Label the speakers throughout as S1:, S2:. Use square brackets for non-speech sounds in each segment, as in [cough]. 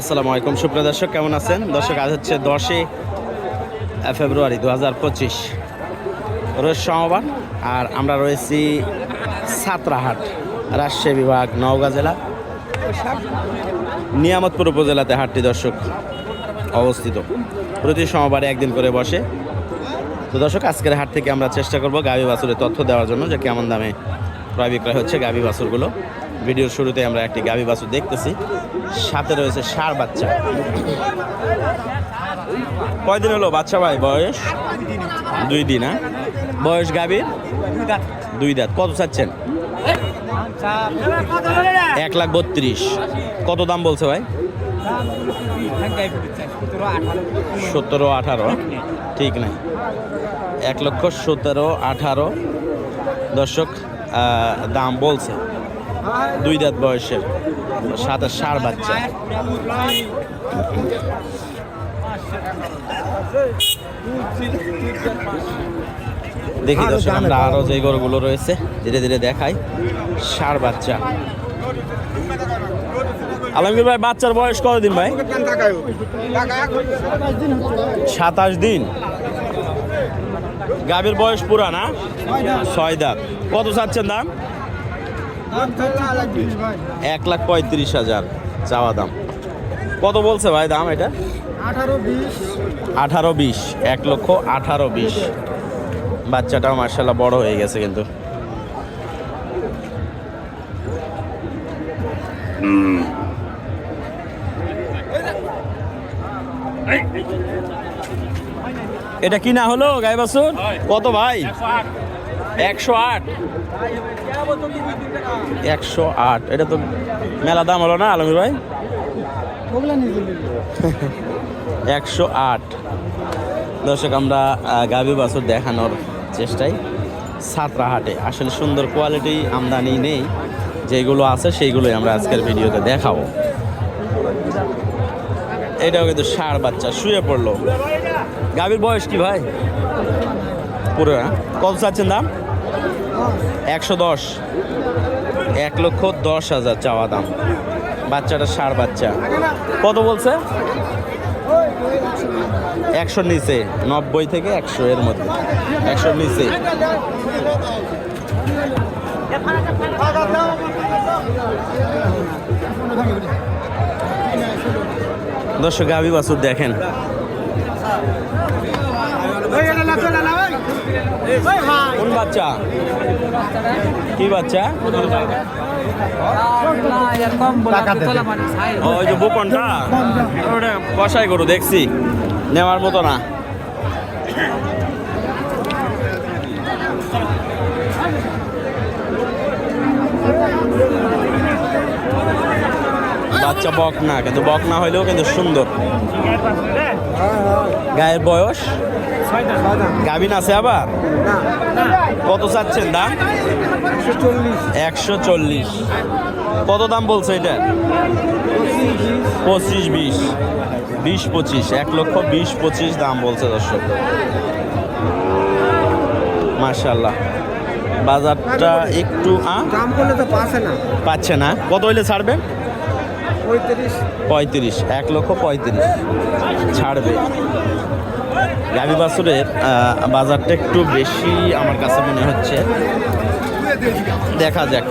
S1: আসসালামু আলাইকুম, সুপ্রিয় দর্শক, কেমন আছেন? দর্শক, আজ হচ্ছে দশই ফেব্রুয়ারি দু হাজার পঁচিশ। রোজ সোমবার, আর আমরা রয়েছি সাতরাহাট রাজশাহী বিভাগ, নওগাঁ জেলা। নিয়ামতপুর উপজেলাতে হাটটি দর্শক অবস্থিত। প্রতি সোমবারে একদিন করে বসে। তো দর্শক, আজকের হাট থেকে আমরা চেষ্টা করব গাভী বাছুরের তথ্য দেওয়ার জন্য যে কেমন দামে ক্রয় বিক্রয় হচ্ছে গাভী বাছুরগুলো। ভিডিওর শুরুতে আমরা একটি গাভী বাছুর দেখতেছি। সাথে রয়েছে সার বাচ্চা। কয়দিন হলো বাচ্চা ভাই? বয়স? দুই দিন হ্যাঁ? বয়স গাভীর? দুই দাঁত। কত চাচ্ছেন? এক লাখ বত্রিশ। কত দাম বলছে ভাই? সতেরো আঠারো। ঠিক নাই। এক লক্ষ সতেরো আঠারো। দর্শক দাম বলছে। দুই দাঁত বয়সের সাথে সার বাচ্চা। দেখি দর্শক, আমরা আরও যে গরুগুলো রয়েছে, ধীরে ধীরে দেখাই, সার বাচ্চা। আলমগীর ভাই, বাচ্চার বয়স কতদিন ভাই? সাতাশ দিন। গাভীর বয়স পুরা না? ছয় দাঁত। কত চাচ্ছেন দাম? এক লাখ পঁয়ত্রিশ হাজার চাওয়া দাম। কত বলছে ভাই দাম এটা?
S2: আঠারো বিশ।
S1: আঠারো বিশ এক লক্ষ আঠারো বিশ। বাচ্চাটাও মার্শাল্লাহ বড় হয়ে গেছে কিন্তু। এটা কি না হলো গাই বাসুর কত ভাই? একশো আট। একশো আট। এটা তো মেলা দাম হলো না আলমীর ভাই? [laughs] একশো আট। দর্শক আমরা গাভী বাছুর দেখানোর চেষ্টায় সাতরাহাটে। আসলে সুন্দর কোয়ালিটি আমদানি নেই যেগুলো আছে সেইগুলোই আমরা আজকের ভিডিওতে দেখাবো। এটাও কিন্তু ষাঁড় বাচ্চা শুয়ে পড়ল। গাভীর বয়স কি ভাই? পুরো না? কত চাচ্ছেন দাম? একশো দশ। এক লক্ষ দশ হাজার চাওয়া দাম। বাচ্চাটা ষাঁড় বাচ্চা। কত বলছে? একশোর নিচে, নব্বই থেকে একশো এর মধ্যে। একশোর নিচে। দর্শক, গাভী বাছুর দেখেন। কোন বাচ্চা? কি বাচ্চা? ওই যে বুকনটা ওটা গরু, দেখছি। নেওয়ার মতো না। বাচ্চা বক না, কিন্তু বক না হইলেও কিন্তু সুন্দর। গায়ের বয়স? গাভিন আছে আবার? কত চাচ্ছেন দাম? একশো চল্লিশ। কত দাম বলছে এটা? পঁচিশ বিশ। বিশ পঁচিশ। এক লক্ষ বিশ পঁচিশ দাম বলছে দর্শক। মার্শাল্লাহ বাজারটা একটু আ,
S2: দাম করলে তো পাশে না।
S1: পাচ্ছে না। কত হইলে ছাড়বেন?
S2: পঁয়ত্রিশ।
S1: পঁয়ত্রিশ। এক লক্ষ পঁয়ত্রিশ। ছাড়বে। গাভী বাছুরের বাজারটা একটু বেশি আমার কাছে মনে হচ্ছে। দেখা যাক।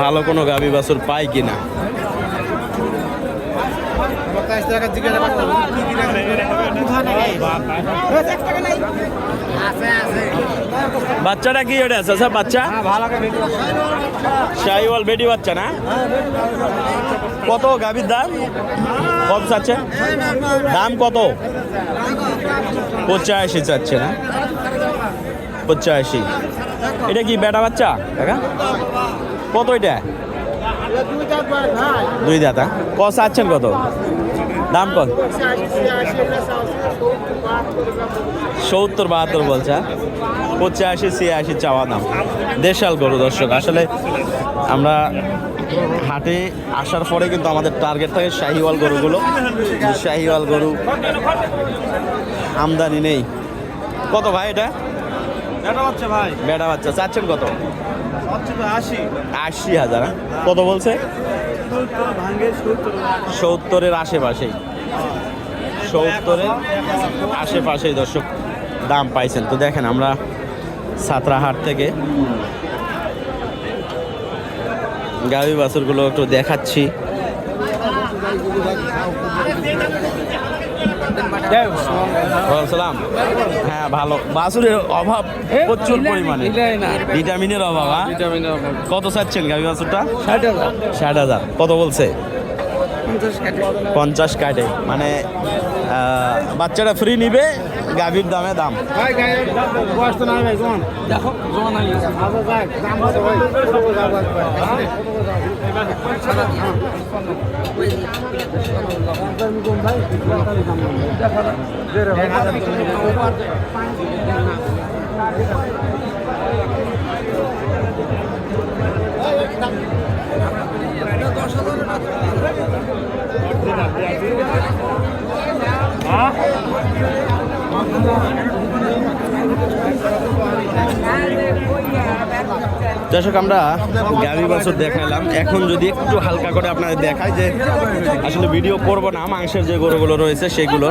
S1: ভালো কোনো গাভী বাছুর পাই কিনা। বাচ্চাটা কি ওটা আছে? স্যার বাচ্চা? শাহিওয়াল বেটি বাচ্চা না? কত গাভীর দাম? কত চাচ্ছে? দাম কত? পঁচাশি চাচ্ছে না? পঁচাশি। এটা কি বেটা বাচ্চা? কাকা? কত এটা? দুই দাঁতা ক চাচ্ছেন কত? দাম কত? সত্তর, বাহাত্তর বলছে হ্যাঁ? পঁচাশি, ছিয়াশি চাওয়া দাম। দেশাল গরু দর্শক, আসলে আমরা হাটে আসার পরে কিন্তু আমাদের টার্গেট থাকে শাহিওয়াল গরুগুলো। শাহিওয়াল গরু আমদানি নেই। কত ভাই এটা?
S2: ভাই।
S1: বেটা বাচ্চা চাচ্ছেন কত?
S2: আশি।
S1: আশি হাজার হ্যাঁ? কত বলছে? সত্তরের আশেপাশেই। সত্তরের আশেপাশেই দর্শক দাম পাইছেন। তো দেখেন আমরা সাতরাহাট থেকে গাভি বাছুরগুলো একটু দেখাচ্ছি। হ্যাঁ ভালো। বাসুরের অভাব প্রচুর পরিমাণে। ভিটামিনের অভাব হ্যাঁ? কত চাচ্ছেন গাভি বাছুরটা? ষাট হাজার। কত বলছে? পঞ্চাশ কাটে মানে বাচ্চাটা ফ্রি নিবে গাভীর দামে দাম।
S2: ভাই
S1: দর্শক, আমরা গাভী বাছুর দেখালাম এখন যদি একটু হালকা করে আপনাদের দেখায় যে আসলে ভিডিও করব না, মাংসের যে গরুগুলো রয়েছে সেগুলো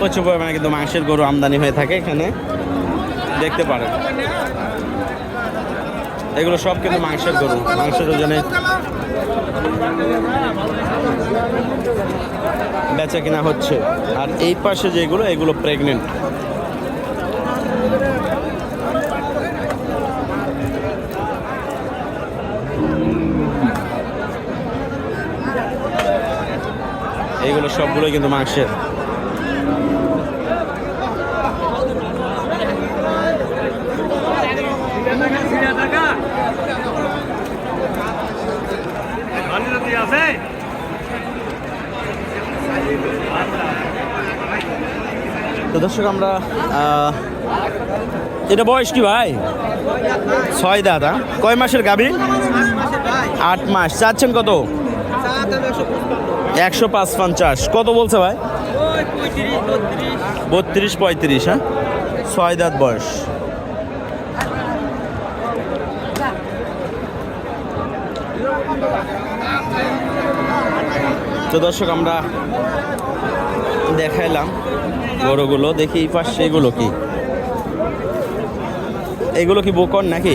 S1: প্রচুর পরিমাণে কিন্তু মাংসের গরু আমদানি হয়ে থাকে এখানে। দেখতে পারেন। এগুলো সব কিন্তু মাংসের গরু। মাংসের ওজনে বেচা কিনা হচ্ছে। আর এই পাশে যেগুলো, এগুলো প্রেগনেন্ট এইগুলো সবগুলোই কিন্তু মাংসের। তো দর্শক, আমরা এটা বয়স কি ভাই? ছয় দাদা। কয় মাসের গাবি আট মাস। চাচ্ছেন কত? একশো পাঁচ পঞ্চাশ কত বলছে ভাই? বত্রিশ পঁয়ত্রিশ হ্যাঁ? ছয় দাঁত বয়স। তো দর্শক আমরা দেখাইলাম গরুগুলো। দেখি এই পাশে এগুলো কি? এগুলো কি বোকন নাকি?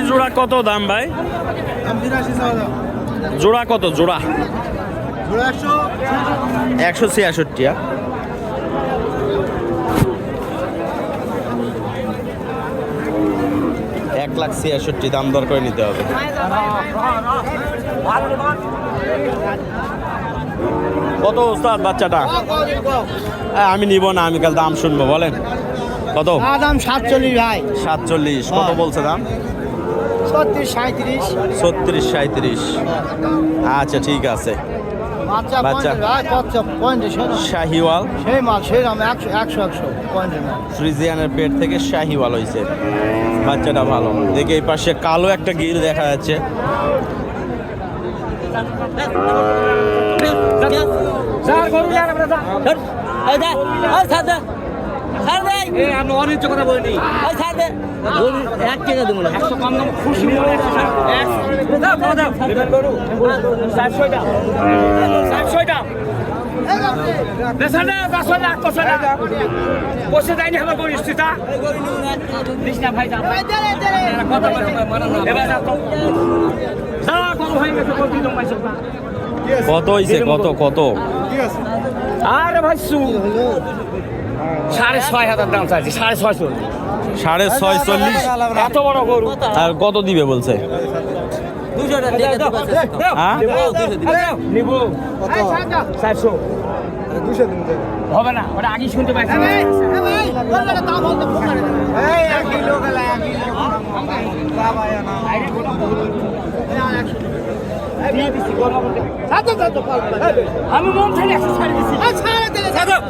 S1: ওই জোড়া কত দাম ভাই? জোড়া কত জোড়া?
S2: একশো
S1: ছিয়াষট্টি হ্যাঁ? এক লাখ ছিয়াষট্টি দাম দর করে নিতে হবে। কত ওস্তাদ বাচ্চাটা? হ্যাঁ, আমি নিব না আমি কাল দাম শুনব বলেন। কত?
S2: দাম সাতচল্লিশ ভাই।
S1: সাতচল্লিশ কত বলছে দাম?
S2: ছত্রিশ সাঁত্রিশ
S1: আচ্ছা ঠিক আছে।
S2: বাচ্চা
S1: শাহিওয়াল?
S2: সেই মাল সেই দাম একশো একশো একশো
S1: ফ্রিজিয়ানের পেট থেকে শাহিওয়াল হয়েছে বাচ্চাটা ভালো। দেখে এই পাশে কালো একটা গির দেখা যাচ্ছে।
S2: আপনি অনিচ্ছ কথা বলিনি। এক টাকা দেবো না। একশো কম দাম খুশি দাও দাও দাও। চারশো দাও চারশো দাও বেসানা চারশো কষা না বসে যায়নি আমার ভাই দাও। কথা বলে এবার যাও তো যা কত
S1: হয়েছে কত কত?
S2: আরে ভাই সু। সাড়ে ছয় হাজার দাম চাইছি সাড়ে ছয়শো
S1: সাড়ে ছয় চল্লিশ
S2: এত বড় গরু।
S1: আর কত দিবে বলছে? হ্যাঁ?
S2: হবে না ওটা আগে শুনতে পাইছি। আমি মন থেকে একশো ছাড় দিছি সবার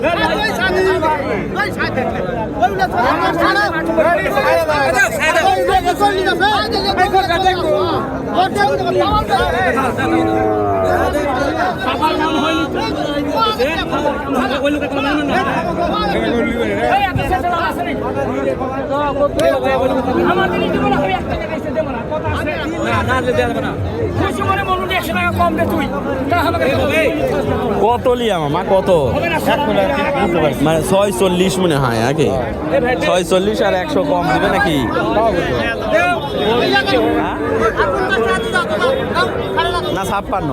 S1: কত লিয়া মামা কত মানে ছয় চল্লিশ মনে হয় আগে ছয় চল্লিশ আর একশো কম দিবে নাকি? না ছাপ্পান্ন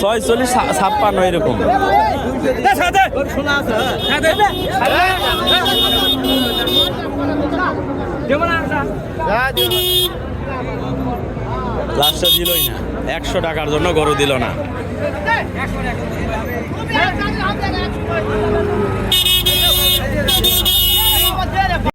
S1: ছয় চল্লিশ ছা- ছাপ্পান্ন এরকম
S2: দে, সাথে। সাথে। দেবো না, একটা।
S1: লাস্টে দিলই না একশো টাকার জন্য গরু দিল না